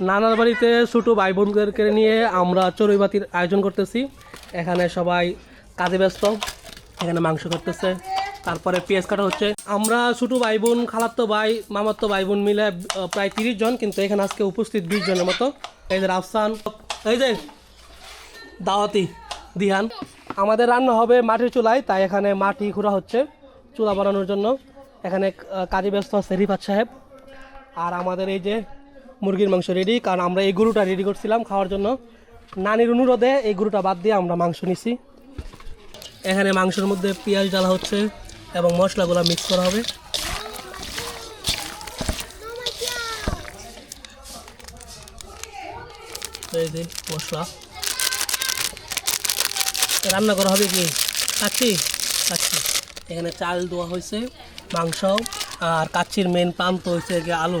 নানার বাড়িতে ছোটো ভাই বোনদেরকে নিয়ে আমরা চড়ুইবাতির আয়োজন করতেছি। এখানে সবাই কাজে ব্যস্ত, এখানে মাংস করতেছে। তারপরে পেঁয়াজ কাটা হচ্ছে। আমরা ছোটো ভাই বোন খালাত্তো ভাই, মামাত্তো ভাই বোন মিলে প্রায় তিরিশ জন, কিন্তু এখানে আজকে উপস্থিত বিশ জনের মতো। এই যে রাফসান, এই যে দাওয়াতি দিহান। আমাদের রান্না হবে মাটির চুলায়, তাই এখানে মাটি খুঁড়া হচ্ছে চুলা বানানোর জন্য। এখানে কাজে ব্যস্ত আছে রিফাত সাহেব। আর আমাদের এই যে মুরগির মাংস রেডি কারণ আমরা এই গরুটা রেডি করছিলাম খাওয়ার জন্য। নানির অনুরোধে এই গরুটা বাদ দিয়ে আমরা মাংস নিছি। এখানে মাংসের মধ্যে পেঁয়াজ ডালা হচ্ছে এবং মশলাগুলো মিক্স করা হবে। মশলা। রান্না করা হবে কি? কাচ্চি? কাচ্চি। এখানে চাল দেওয়া হয়েছে মাংস আর কাচ্চির মেন প্রান্ত হয়েছে গিয়ে আলু।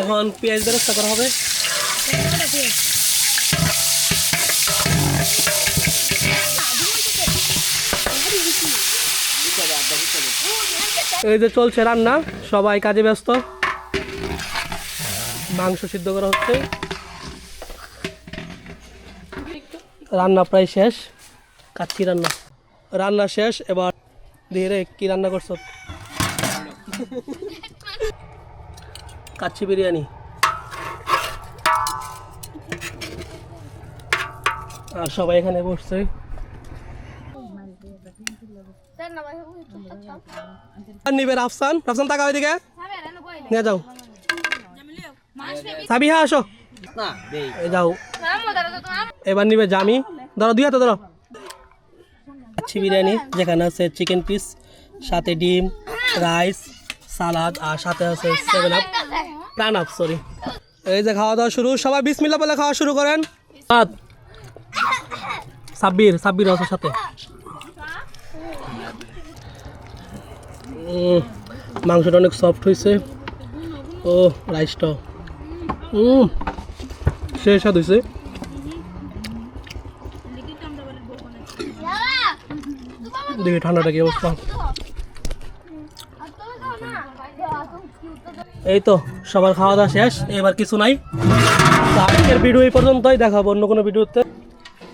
এখন পেঁয়াজ ব্যবস্থা করা হবে। এই যে চলছে রান্না, সবাই কাজে ব্যস্ত। মাংস সিদ্ধ করা হচ্ছে। রান্না প্রায় শেষ। কাচ্চি রান্না? রান্না শেষ, এবার ধীরে কি রান্না করছ? কাচ্চি বিরিয়ানি। আর সবাই এখানে বসছে। নিবে রাফসান। রাফসান, তাকাও এদিকে। নিয়ে যাও। সাবিহা, আসো। যাও। এবার নিবে জামি। ধরো, দুই হাতে ধরো। কাচ্চি বিরিয়ানি, যেখানে আছে চিকেন পিস সাথে ডিম রাইস সালাদ আর সাথে আছে seven up Pran up sorry এই যে খাওয়া দাওয়া শুরু সবাই বিসমিল্লা বলে খাওয়া শুরু করেন। সাত সাব্বির সাব্বির আছে সাথে। মাংসটা অনেক সফট হয়েছে ও রাইসটা হুম সে স্বাদ হয়েছে দেখি ঠান্ডাটা কি অবস্থা। এই তো, সবার খাওয়া দাওয়া শেষ, এবার কিছু নাই। আজকের ভিডিও এই পর্যন্তই দেখাবো অন্য কোনো ভিডিওতে